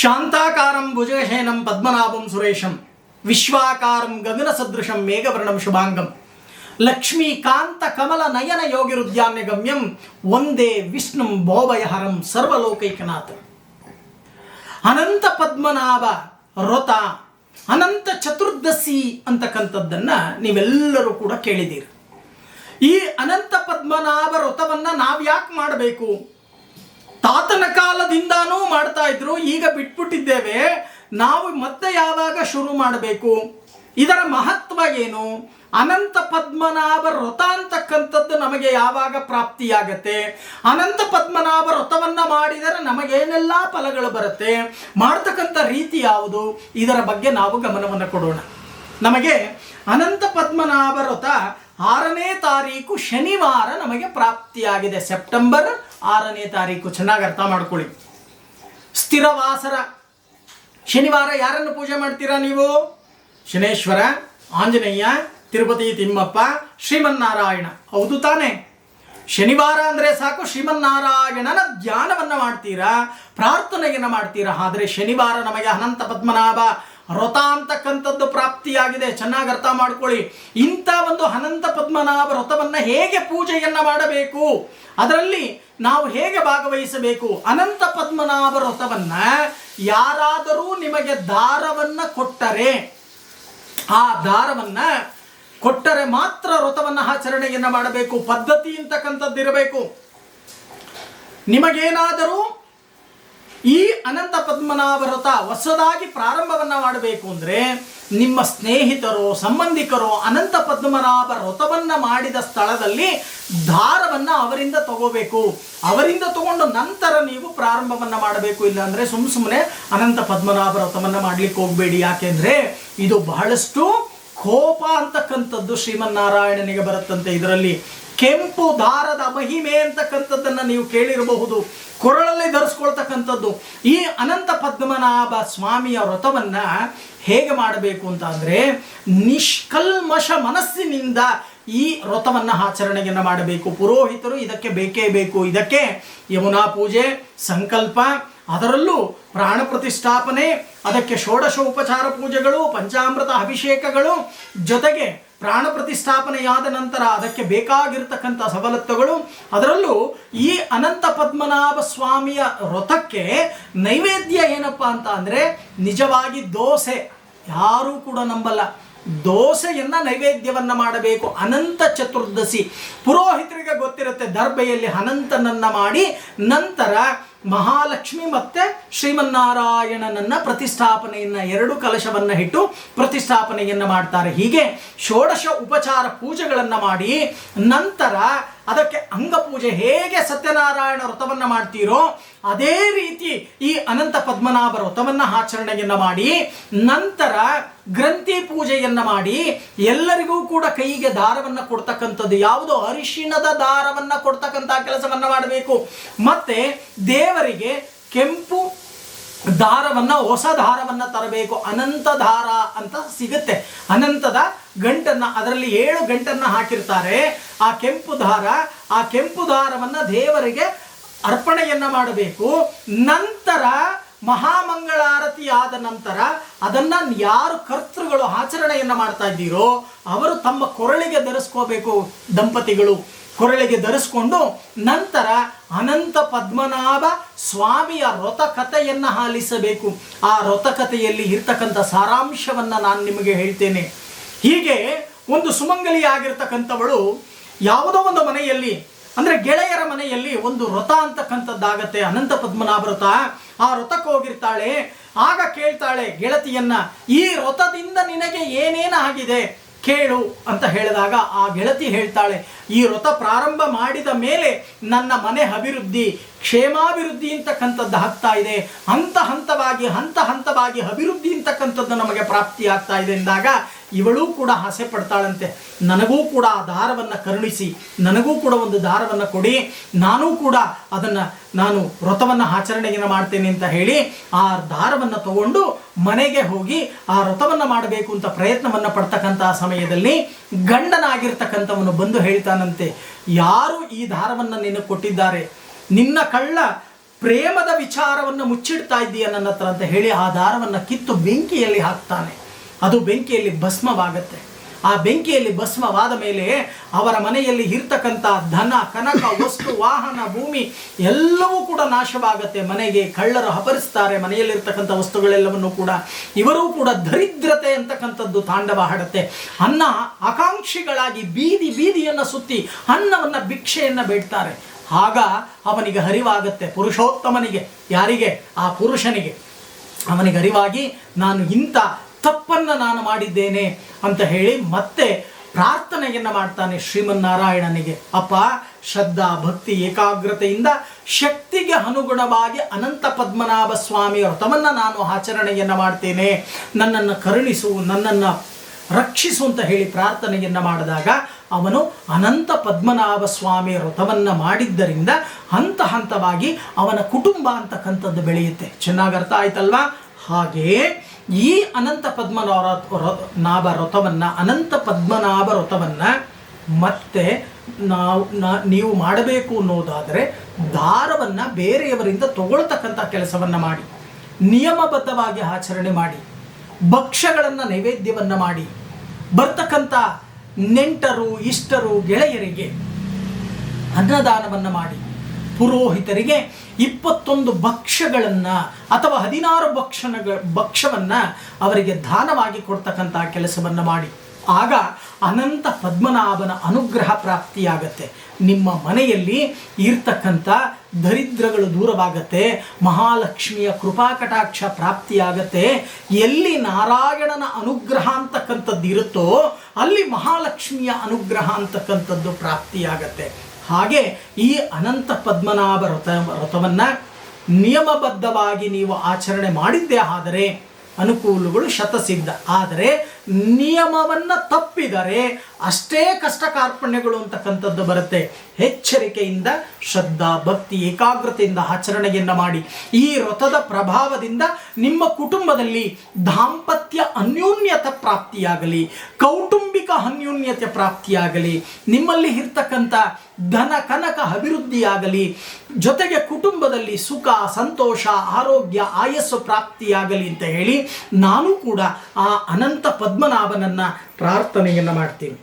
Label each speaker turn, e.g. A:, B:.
A: ಶಾಂತಾಕಾರಂ ಭುಜಹೇನಂ ಪದ್ಮನಾಭಂ ಸುರೇಶಂ, ವಿಶ್ವಾಕಾರಂ ಗಗನ ಸದೃಶಂ ಮೇಘವರ್ಣಂ ಶುಭಾಂಗಂ ಲಕ್ಷ್ಮೀಕಾಂತ ಕಮಲ ನಯನ ಯೋಗಿರುದ್ಯಾನ್ಯ ಗಮ್ಯಂ ಒಂದೇ ವಿಷ್ಣುಂ ಭೋಭಯಹರಂ ಸರ್ವಲೋಕೈಕನಾಥ. ಅನಂತ ಪದ್ಮನಾಭ ರೊತ ಅನಂತ ಚತುರ್ದಶಿ ಅಂತಕ್ಕಂಥದ್ದನ್ನ ನೀವೆಲ್ಲರೂ ಕೂಡ ಕೇಳಿದ್ದೀರಿ. ಈ ಅನಂತ ಪದ್ಮನಾಭ ನಾವು ನಾವ್ಯಾಕೆ ಮಾಡಬೇಕು? ತಾತನ ಈಗ ಬಿಟ್ಬಿಟ್ಟಿದ್ದೇವೆ ನಾವು ಮತ್ತೆ ಯಾವಾಗ ಶುರು ಮಾಡಬೇಕು? ಇದರ ಮಹತ್ವ ಏನು? ಅನಂತ ಪದ್ಮನಾಭ ವ್ರತ ಅಂತಕ್ಕಂಥದ್ದು ನಮಗೆ ಯಾವಾಗ ಪ್ರಾಪ್ತಿಯಾಗತ್ತೆ? ಅನಂತ ಪದ್ಮನಾಭ ವ್ರತವನ್ನು ಮಾಡಿದರೆ ನಮಗೇನೆಲ್ಲ ಫಲಗಳು ಬರುತ್ತೆ? ಮಾಡ್ತಕ್ಕಂಥ ರೀತಿ ಯಾವುದು? ಇದರ ಬಗ್ಗೆ ನಾವು ಗಮನವನ್ನು ಕೊಡೋಣ. ನಮಗೆ ಅನಂತ ಪದ್ಮನಾಭ ವ್ರತ ಆರನೇ ತಾರೀಕು ಶನಿವಾರ ನಮಗೆ ಪ್ರಾಪ್ತಿಯಾಗಿದೆ. ಸೆಪ್ಟೆಂಬರ್ ಆರನೇ ತಾರೀಕು. ಚೆನ್ನಾಗಿ ಅರ್ಥ ಮಾಡ್ಕೊಳ್ಳಿ. ಸ್ಥಿರವಾಸರ ಶನಿವಾರ ಯಾರನ್ನು ಪೂಜೆ ಮಾಡ್ತೀರಾ ನೀವು? ಶನೇಶ್ವರ, ಆಂಜನೇಯ, ತಿರುಪತಿ ತಿಮ್ಮಪ್ಪ, ಶ್ರೀಮನ್ನಾರಾಯಣ. ಹೌದು ತಾನೇ. ಶನಿವಾರ ಅಂದರೆ ಸಾಕು, ಶ್ರೀಮನ್ನಾರಾಯಣನ ಧ್ಯಾನವನ್ನು ಮಾಡ್ತೀರಾ, ಪ್ರಾರ್ಥನೆಯನ್ನು ಮಾಡ್ತೀರಾ? ಆದರೆ ಶನಿವಾರ ನಮಗೆ ಅನಂತ ಪದ್ಮನಾಭ ವ್ರತ ಅಂತಕ್ಕಂಥದ್ದು ಪ್ರಾಪ್ತಿಯಾಗಿದೆ. ಚೆನ್ನಾಗಿ ಅರ್ಥ ಮಾಡ್ಕೊಳ್ಳಿ. ಇಂಥ ಒಂದು ಅನಂತ ಪದ್ಮನಾಭ ವ್ರತವನ್ನು ಹೇಗೆ ಪೂಜೆಯನ್ನು ಮಾಡಬೇಕು? ಅದರಲ್ಲಿ ನಾವು ಹೇಗೆ ಭಾಗವಹಿಸಬೇಕು? ಅನಂತ ಪದ್ಮನಾಭ ವ್ರತವನ್ನು ಯಾರಾದರೂ ನಿಮಗೆ ದಾರವನ್ನು ಕೊಟ್ಟರೆ, ಆ ದಾರವನ್ನು ಕೊಟ್ಟರೆ ಮಾತ್ರ ವ್ರತವನ್ನು ಆಚರಣೆಯನ್ನ ಮಾಡಬೇಕು. ಪದ್ಧತಿ ಅಂತಕ್ಕಂಥದ್ದಿರಬೇಕು. ನಿಮಗೇನಾದರೂ ಈ ಅನಂತ ಪದ್ಮನಾಭರತ ಹೊಸದಾಗಿ ಪ್ರಾರಂಭವನ್ನ ಮಾಡಬೇಕು ಅಂದ್ರೆ ನಿಮ್ಮ ಸ್ನೇಹಿತರು, ಸಂಬಂಧಿಕರು ಅನಂತ ಪದ್ಮನಾಭ ವ್ರತವನ್ನ ಮಾಡಿದ ಸ್ಥಳದಲ್ಲಿ ದಾರವನ್ನ ಅವರಿಂದ ತಗೋಬೇಕು. ಅವರಿಂದ ತಗೊಂಡು ನಂತರ ನೀವು ಪ್ರಾರಂಭವನ್ನ ಮಾಡಬೇಕು. ಇಲ್ಲ ಅಂದ್ರೆ ಸುಮ್ ಸುಮ್ಮನೆ ಅನಂತ ಪದ್ಮನಾಭ ವ್ರತವನ್ನ ಮಾಡ್ಲಿಕ್ಕೆ ಹೋಗ್ಬೇಡಿ. ಯಾಕೆಂದ್ರೆ ಇದು ಬಹಳಷ್ಟು ಕೋಪ ಅಂತಕ್ಕಂಥದ್ದು ಶ್ರೀಮನ್ನಾರಾಯಣನಿಗೆ ಬರುತ್ತಂತೆ ಇದರಲ್ಲಿ. ಕೆಂಪು ದಾರದ ಮಹಿಮೆ ಅಂತಕ್ಕಂಥದ್ದನ್ನು ನೀವು ಕೇಳಿರಬಹುದು. ಕೊರಳಲ್ಲಿ ಧರಿಸ್ಕೊಳ್ತಕ್ಕಂಥದ್ದು. ಈ ಅನಂತ ಪದ್ಮನಾಭ ಸ್ವಾಮಿಯ ವ್ರತವನ್ನ ಹೇಗೆ ಮಾಡಬೇಕು ಅಂತ ಅಂದ್ರೆ, ನಿಷ್ಕಲ್ಮಶ ಮನಸ್ಸಿನಿಂದ ಈ ವ್ರತವನ್ನ ಆಚರಣೆಯನ್ನು ಮಾಡಬೇಕು. ಪುರೋಹಿತರು ಇದಕ್ಕೆ ಬೇಕೇ ಬೇಕು. ಇದಕ್ಕೆ ಯಮುನಾ ಪೂಜೆ, ಸಂಕಲ್ಪ, ಅದರಲ್ಲೂ ಪ್ರಾಣ ಪ್ರತಿಷ್ಠಾಪನೆ, ಅದಕ್ಕೆ ಷೋಡಶ ಉಪಚಾರ ಪೂಜೆಗಳು, ಪಂಚಾಮೃತ ಅಭಿಷೇಕಗಳು, ಜೊತೆಗೆ ಪ್ರಾಣ ಪ್ರತಿಷ್ಠಾಪನೆಯಾದ ನಂತರ ಅದಕ್ಕೆ ಬೇಕಾಗಿರ್ತಕ್ಕಂಥ ಸವಲತ್ತುಗಳು, ಅದರಲ್ಲೂ ಈ ಅನಂತ ಪದ್ಮನಾಭ ಸ್ವಾಮಿಯ ವ್ರತಕ್ಕೆ ನೈವೇದ್ಯ ಏನಪ್ಪ ಅಂತ ಅಂದರೆ ನಿಜವಾಗಿ ದೋಸೆ. ಯಾರೂ ಕೂಡ ನಂಬಲ್ಲ. ದೋಸೆಯನ್ನ ನೈವೇದ್ಯವನ್ನ ಮಾಡಬೇಕು. ಅನಂತ ಚತುರ್ದಶಿ. ಪುರೋಹಿತರಿಗೆ ಗೊತ್ತಿರುತ್ತೆ, ದರ್ಬೆಯಲ್ಲಿ ಅನಂತನನ್ನ ಮಾಡಿ ನಂತರ ಮಹಾಲಕ್ಷ್ಮಿ ಮತ್ತೆ ಶ್ರೀಮನ್ನಾರಾಯಣನನ್ನ ಪ್ರತಿಷ್ಠಾಪನೆಯನ್ನ, ಎರಡು ಕಲಶವನ್ನ ಇಟ್ಟು ಪ್ರತಿಷ್ಠಾಪನೆಯನ್ನ ಮಾಡ್ತಾರೆ. ಹೀಗೆ ಷೋಡಶ ಉಪಚಾರ ಪೂಜೆಗಳನ್ನ ಮಾಡಿ ನಂತರ ಅದಕ್ಕೆ ಅಂಗಪೂಜೆ ಹೇಗೆ ಸತ್ಯನಾರಾಯಣ ವ್ರತವನ್ನ ಮಾಡ್ತೀರೋ ಅದೇ ರೀತಿ ಈ ಅನಂತ ಪದ್ಮನಾಭ ವ್ರತವನ್ನ ಆಚರಣೆಯನ್ನ ಮಾಡಿ, ನಂತರ ಗ್ರಂಥಿ ಪೂಜೆಯನ್ನ ಮಾಡಿ, ಎಲ್ಲರಿಗೂ ಕೂಡ ಕೈಗೆ ದಾರವನ್ನು ಕೊಡ್ತಕ್ಕಂಥದ್ದು ಯಾವುದು? ಅರಿಶಿಣದ ದಾರವನ್ನು ಕೊಡ್ತಕ್ಕಂಥ ಕೆಲಸವನ್ನ ಮಾಡಬೇಕು. ಮತ್ತೆ ದೇವರಿಗೆ ಕೆಂಪು ದಾರವನ್ನು, ಹೊಸ ದಾರವನ್ನು ತರಬೇಕು. ಅನಂತ ದಾರ ಅಂತ ಸಿಗುತ್ತೆ. ಅನಂತದ ಗಂಟನ್ನ, ಅದರಲ್ಲಿ ಏಳು ಗಂಟನ್ನ ಹಾಕಿರ್ತಾರೆ. ಆ ಕೆಂಪು ದಾರ, ಆ ಕೆಂಪು ದಾರವನ್ನು ದೇವರಿಗೆ ಅರ್ಪಣೆಯನ್ನ ಮಾಡಬೇಕು. ನಂತರ ಮಹಾಮಂಗಳಾರತಿ ಆದ ನಂತರ ಅದನ್ನ ಯಾರು ಕರ್ತೃಗಳು ಆಚರಣೆಯನ್ನ ಮಾಡ್ತಾ ಇದ್ದೀರೋ, ಅವರು ತಮ್ಮ ಕೊರಳಿಗೆ ಧರಿಸ್ಕೋಬೇಕು ದಂಪತಿಗಳು. ಕೊರಳಿಗೆ ಧರಿಸ್ಕೊಂಡು ನಂತರ ಅನಂತ ಪದ್ಮನಾಭ ಸ್ವಾಮಿಯ ವ್ರತ ಕಥೆಯನ್ನ ಆಲಿಸಬೇಕು. ಆ ವ್ರತ ಕಥೆಯಲ್ಲಿ ಇರ್ತಕ್ಕಂಥ ಸಾರಾಂಶವನ್ನ ನಾನು ನಿಮಗೆ ಹೇಳ್ತೇನೆ. ಹೀಗೆ ಒಂದು ಸುಮಂಗಲಿ ಆಗಿರ್ತಕ್ಕಂಥವಳು ಯಾವುದೋ ಒಂದು ಮನೆಯಲ್ಲಿ, ಅಂದ್ರೆ ಗೆಳೆಯರ ಮನೆಯಲ್ಲಿ ಒಂದು ವ್ರತ ಅಂತಕ್ಕಂಥದ್ದಾಗತ್ತೆ. ಅನಂತ ಪದ್ಮನಾಭ ವ್ರತ ಆ ವ್ರತಕ್ಕೆ ಹೋಗಿರ್ತಾಳೆ. ಆಗ ಕೇಳ್ತಾಳೆ, ಗೆಳತಿಯನ್ನ, ಈ ವ್ರತದಿಂದ ನಿನಗೆ ಏನೇನು ಆಗಿದೆ? ಕೇಳು, ಅಂತ ಹೇಳಿದಾಗ ಆ ಗೆಳತಿ ಹೇಳ್ತಾಳೆ, ಈ ವ್ರತ ಪ್ರಾರಂಭ ಮಾಡಿದ ಮೇಲೆ ನನ್ನ ಮನೆ ಅಭಿವೃದ್ಧಿ, ಕ್ಷೇಮಾಭಿವೃದ್ಧಿ ಅಂತಕ್ಕಂಥದ್ದು ಆಗ್ತಾ ಇದೆ. ಹಂತ ಹಂತವಾಗಿ ಹಂತ ಹಂತವಾಗಿ ಅಭಿವೃದ್ಧಿ ಅಂತಕ್ಕಂಥದ್ದು ನಮಗೆ ಪ್ರಾಪ್ತಿ ಆಗ್ತಾ ಇದೆ. ಎಂದಾಗ ಇವಳು ಕೂಡ ಆಸೆ ಪಡ್ತಾಳಂತೆ. ನನಗೂ ಕೂಡ ಆ ದಾರವನ್ನು ಕರುಣಿಸಿ, ನನಗೂ ಕೂಡ ಒಂದು ದಾರವನ್ನು ಕೊಡಿ, ನಾನೂ ಕೂಡ ಅದನ್ನು ನಾನು ವ್ರತವನ್ನು ಆಚರಣೆಯನ್ನು ಮಾಡ್ತೇನೆ ಅಂತ ಹೇಳಿ ಆ ದಾರವನ್ನು ತಗೊಂಡು ಮನೆಗೆ ಹೋಗಿ ಆ ವ್ರತವನ್ನು ಮಾಡಬೇಕು ಅಂತ ಪ್ರಯತ್ನವನ್ನು ಪಡ್ತಕ್ಕಂತಹ ಸಮಯದಲ್ಲಿ ಗಂಡನಾಗಿರ್ತಕ್ಕಂಥವನು ಬಂದು ಹೇಳ್ತಾನಂತೆ, ಯಾರು ಈ ದಾರವನ್ನು ನಿನಗೆ ಕೊಟ್ಟಿದ್ದಾರೆ? ನಿನ್ನ ಕಳ್ಳ ಪ್ರೇಮದ ವಿಚಾರವನ್ನು ಮುಚ್ಚಿಡ್ತಾ ಇದ್ದೀಯ ನನ್ನ ಹತ್ರ ಅಂತ ಹೇಳಿ ಆ ದಾರವನ್ನು ಕಿತ್ತು ಬೆಂಕಿಯಲ್ಲಿ ಹಾಕ್ತಾನೆ. ಅದು ಬೆಂಕಿಯಲ್ಲಿ ಭಸ್ಮವಾಗತ್ತೆ. ಆ ಬೆಂಕಿಯಲ್ಲಿ ಭಸ್ಮವಾದ ಮೇಲೆ ಅವರ ಮನೆಯಲ್ಲಿ ಇರ್ತಕ್ಕಂಥ ಧನ, ಕನಕ, ವಸ್ತು, ವಾಹನ, ಭೂಮಿ ಎಲ್ಲವೂ ಕೂಡ ನಾಶವಾಗತ್ತೆ. ಮನೆಗೆ ಕಳ್ಳರು ಅಪರಿಸ್ತಾರೆ ಮನೆಯಲ್ಲಿರ್ತಕ್ಕಂಥ ವಸ್ತುಗಳೆಲ್ಲವನ್ನು ಕೂಡ ಇವರೂ ಕೂಡ ದರಿದ್ರತೆ ಅಂತಕ್ಕಂಥದ್ದು ತಾಂಡವ ಹಾಡುತ್ತೆ. ಅನ್ನ ಆಕಾಂಕ್ಷಿಗಳಾಗಿ ಬೀದಿ ಬೀದಿಯನ್ನು ಸುತ್ತಿ ಅನ್ನವನ್ನು ಭಿಕ್ಷೆಯನ್ನು ಬೇಡ್ತಾರೆ. ಆಗ ಅವನಿಗೆ ಹರಿವಾಗತ್ತೆ ಪುರುಷೋತ್ತಮನಿಗೆ. ಯಾರಿಗೆ? ಆ ಪುರುಷನಿಗೆ. ಅವನಿಗೆ ಅರಿವಾಗಿ, ನಾನು ಇಂಥ ತಪ್ಪನ್ನು ನಾನು ಮಾಡಿದ್ದೇನೆ ಅಂತ ಹೇಳಿ ಮತ್ತೆ ಪ್ರಾರ್ಥನೆಯನ್ನು ಮಾಡ್ತಾನೆ ಶ್ರೀಮನ್ನಾರಾಯಣನಿಗೆ. ಅಪ್ಪ, ಶ್ರದ್ಧಾ, ಭಕ್ತಿ, ಏಕಾಗ್ರತೆಯಿಂದ ಶಕ್ತಿಗೆ ಅನುಗುಣವಾಗಿ ಅನಂತ ಪದ್ಮನಾಭ ಸ್ವಾಮಿ ವ್ರತವನ್ನು ನಾನು ಆಚರಣೆಯನ್ನು ಮಾಡ್ತೇನೆ. ನನ್ನನ್ನು ಕರುಣಿಸು, ನನ್ನನ್ನು ರಕ್ಷಿಸು ಅಂತ ಹೇಳಿ ಪ್ರಾರ್ಥನೆಯನ್ನು ಮಾಡಿದಾಗ ಅವನು ಅನಂತ ಪದ್ಮನಾಭ ಸ್ವಾಮಿ ವ್ರತವನ್ನು ಮಾಡಿದ್ದರಿಂದ ಹಂತ ಹಂತವಾಗಿ ಅವನ ಕುಟುಂಬ ಅಂತಕ್ಕಂಥದ್ದು ಬೆಳೆಯುತ್ತೆ. ಚೆನ್ನಾಗಿ ಅರ್ಥ ಆಯ್ತಲ್ವಾ? ಹಾಗೆಯೇ ಈ ಅನಂತ ಪದ್ಮನಾಭ ನಾಭ ವ್ರತವನ್ನು ಅನಂತ ಪದ್ಮನಾಭ ವ್ರತವನ್ನು ಮತ್ತೆ ನಾವು ನೀವು ಮಾಡಬೇಕು ಅನ್ನೋದಾದರೆ ದಾರವನ್ನು ಬೇರೆಯವರಿಂದ ತಗೊಳ್ತಕ್ಕಂಥ ಕೆಲಸವನ್ನು ಮಾಡಿ, ನಿಯಮಬದ್ಧವಾಗಿ ಆಚರಣೆ ಮಾಡಿ, ಭಕ್ಷ್ಯಗಳನ್ನು ನೈವೇದ್ಯವನ್ನು ಮಾಡಿ, ಬರ್ತಕ್ಕಂಥ ನೆಂಟರು, ಇಷ್ಟರು, ಗೆಳೆಯರಿಗೆ ಅನ್ನದಾನವನ್ನು ಮಾಡಿ. ಪುರೋಹಿತರಿಗೆ ಇಪ್ಪತ್ತೊಂದು ಭಕ್ಷ್ಯಗಳನ್ನು ಅಥವಾ ಹದಿನಾರು ಭಕ್ಷಣಗಳ ಭಕ್ಷ್ಯವನ್ನು ಅವರಿಗೆ ದಾನವಾಗಿ ಕೊಡ್ತಕ್ಕಂಥ ಕೆಲಸವನ್ನು ಮಾಡಿ. ಆಗ ಅನಂತ ಪದ್ಮನಾಭನ ಅನುಗ್ರಹ ಪ್ರಾಪ್ತಿಯಾಗತ್ತೆ. ನಿಮ್ಮ ಮನೆಯಲ್ಲಿ ಇರ್ತಕ್ಕಂಥ ದರಿದ್ರಗಳು ದೂರವಾಗತ್ತೆ, ಮಹಾಲಕ್ಷ್ಮಿಯ ಕೃಪಾ ಕಟಾಕ್ಷ ಪ್ರಾಪ್ತಿಯಾಗತ್ತೆ. ಎಲ್ಲಿ ನಾರಾಯಣನ ಅನುಗ್ರಹ ಅಂತಕ್ಕಂಥದ್ದು ಇರುತ್ತೋ ಅಲ್ಲಿ ಮಹಾಲಕ್ಷ್ಮಿಯ ಅನುಗ್ರಹ ಅಂತಕ್ಕಂಥದ್ದು ಪ್ರಾಪ್ತಿಯಾಗತ್ತೆ. ಹಾಗೆ ಈ ಅನಂತ ಪದ್ಮನಾಭ ವ್ರತ ವ್ರತವನ್ನು ನಿಯಮಬದ್ಧವಾಗಿ ನೀವು ಆಚರಣೆ ಮಾಡಿದ್ದೇ ಆದರೆ ಅನುಕೂಲಗಳು ಶತಸಿದ್ಧ. ಆದರೆ ನಿಯಮವನ್ನು ತಪ್ಪಿದರೆ ಅಷ್ಟೇ ಕಷ್ಟ ಕಾರ್ಪಣ್ಯಗಳು ಅಂತಕ್ಕಂಥದ್ದು ಬರುತ್ತೆ. ಎಚ್ಚರಿಕೆಯಿಂದ, ಶ್ರದ್ಧಾ, ಭಕ್ತಿ, ಏಕಾಗ್ರತೆಯಿಂದ ಆಚರಣೆಯನ್ನು ಮಾಡಿ. ಈ ವ್ರತದ ಪ್ರಭಾವದಿಂದ ನಿಮ್ಮ ಕುಟುಂಬದಲ್ಲಿ ದಾಂಪತ್ಯ ಅನ್ಯೋನ್ಯತೆ ಪ್ರಾಪ್ತಿಯಾಗಲಿ, ಕೌಟುಂಬಿಕ ಅನ್ಯೋನ್ಯತೆ ಪ್ರಾಪ್ತಿಯಾಗಲಿ, ನಿಮ್ಮಲ್ಲಿ ಇರ್ತಕ್ಕಂಥ ಧನ ಕನಕ ಅಭಿವೃದ್ಧಿಯಾಗಲಿ, ಜೊತೆಗೆ ಕುಟುಂಬದಲ್ಲಿ ಸುಖ, ಸಂತೋಷ, ಆರೋಗ್ಯ, ಆಯಸ್ಸು ಪ್ರಾಪ್ತಿಯಾಗಲಿ ಅಂತ ಹೇಳಿ ನಾನು ಕೂಡ ಆ ಅನಂತ ಪದ್ಮನಾಭನನ್ನ ಪ್ರಾರ್ಥನೆಯನ್ನು ಮಾಡ್ತೀನಿ